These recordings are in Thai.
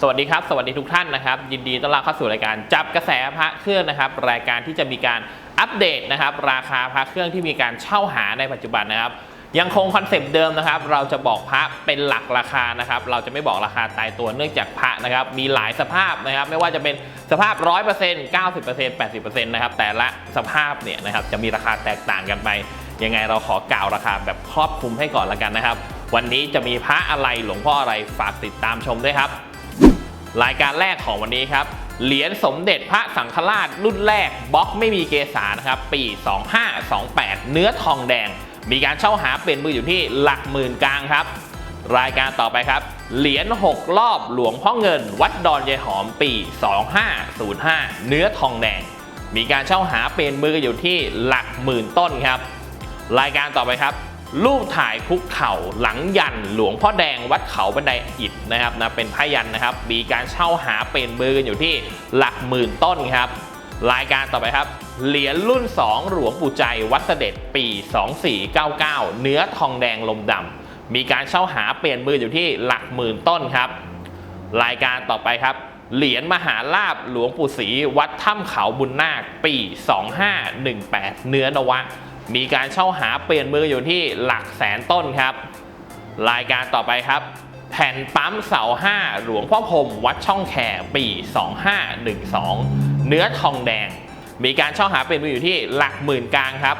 สวัสดีครับ สวัสดีทุกท่านนะครับ ยินดีต้อนรับเข้าสู่รายการจับกระแสพระเครื่องนะครับ รายการที่จะมีการอัปเดตนะครับ ราคาพระเครื่องที่มีการเช่าหาในปัจจุบันนะครับ ยังคงคอนเซปต์เดิมนะครับ เราจะบอกพระเป็นหลักราคานะครับ เราจะไม่บอกราคาตายตัวเนื่องจากพระนะครับ มีหลายสภาพนะครับ ไม่ว่าจะเป็นสภาพ 100% 90% 80%นะครับ แต่ละสภาพเนี่ยนะครับจะมีราคาแตกต่างกันไป ยังไงเราขอกล่าวราคาแบบครอบคลุมให้ก่อนละกันนะครับ วันนี้จะมีพระอะไรหลวงพ่ออะไรฝากติดตามชมด้วยครับ รายการแรกของวันนี้ครับ เหรียญสมเด็จพระสังฆราชรุ่นแรกบล็อกไม่มีเกสานะครับ ปี 2528 เนื้อทองแดง มีการเช่าหาเป็นมืออยู่ที่หลักหมื่นกลางครับ รายการต่อไปครับ เหรียญ6รอบหลวงพ่อเงิน วัดดอนยายหอมปี 2505 เนื้อทองแดง มีการเช่าหาเป็นมืออยู่ที่หลักหมื่นต้นครับ รายการต่อไปครับ รูปถ่ายคุกเข่าหลังยันหลวงพ่อแดงวัดเขาบันไดอิฐนะครับนะเป็นผ้ายันนะครับ มีการเช่าหาเป็นมือกันอยู่ที่หลักหมื่นต้นครับรายการต่อไปครับ เหรียญรุ่น 2 หลวงปู่ใจวัดเสด็จปี 2499 เนื้อทองแดงลมดำมีการเช่าหาเปลี่ยนมืออยู่ที่หลักหมื่นต้นครับ รายการต่อไปครับ เหรียญมหาลาบหลวงปู่ศรีวัดถ้ำเขาบุญนาคปี 2518 เนื้อนวะ มีการเช่าหาเปลี่ยนมืออยู่ที่หลักแสนต้นครับ รายการต่อไปครับ แผ่นปั๊มเสา5หลวงพ่อพรมวัดช่องแคปี 2512 เนื้อทองแดง มีการเช่าหาเปลี่ยนมืออยู่ที่หลักหมื่นกลางครับ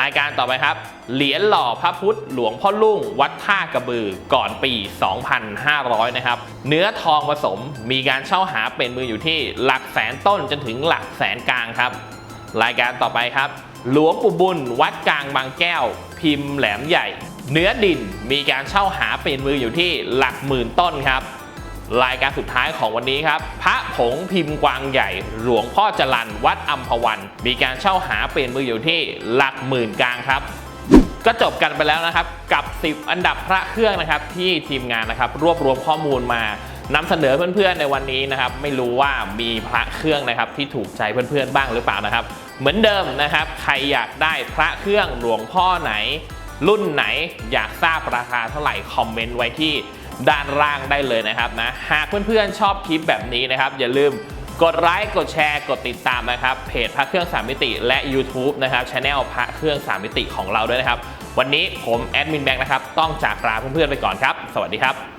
รายการต่อไปครับ เหรียญหล่อพระพุทธหลวงพ่อลุ่ง วัดท่ากระบือก่อนปี 2,500 นะครับ เนื้อทองผสม มีการเช่าหาเป็นมืออยู่ที่หลักแสนต้นจนถึงหลักแสนกลางครับ รายการต่อไปครับ หลวงปู่บุญ วัดกลางบางแก้ว พิมพ์แหลมใหญ่ เนื้อดินมีการเช่าหาเป็นมืออยู่ที่หลักหมื่นต้นครับ รายการสุดท้ายของวันนี้ครับ พระผงพิมพ์กวางใหญ่ หลวงพ่อจรันวัดอัมพวัน มีการเช่าหาเป็นมืออยู่ที่หลักหมื่นกลางครับก็จบกันไปแล้วนะครับกับ 10 อันดับพระเครื่องนะครับที่ทีมงานนะครับรวบรวมข้อมูลมา นำเสนอเพื่อนๆในวันนี้นะครับไม่รู้ว่ามีพระเครื่องนะครับที่ถูกใจเพื่อนๆบ้างหรือเปล่านะครับ เหมือนเดิมนะครับใครอยากได้พระเครื่องหลวงพ่อไหน รุ่นไหนอยากทราบราคาเท่าไหร่คอมเมนต์ไว้ที่ด้านล่างได้เลยนะครับนะหากเพื่อนๆชอบคลิปแบบนี้นะครับ อย่าลืมกดไลค์กดแชร์กดติดตามนะครับ เพจพระเครื่องสามมิติ และ YouTube นะครับช anel พระเครื่องสามมิติของเราด้วยนะครับ วันนี้ผมแอดมินแบงค์นะครับ ต้องจากลาเพื่อนๆไปก่อนครับ สวัสดีครับ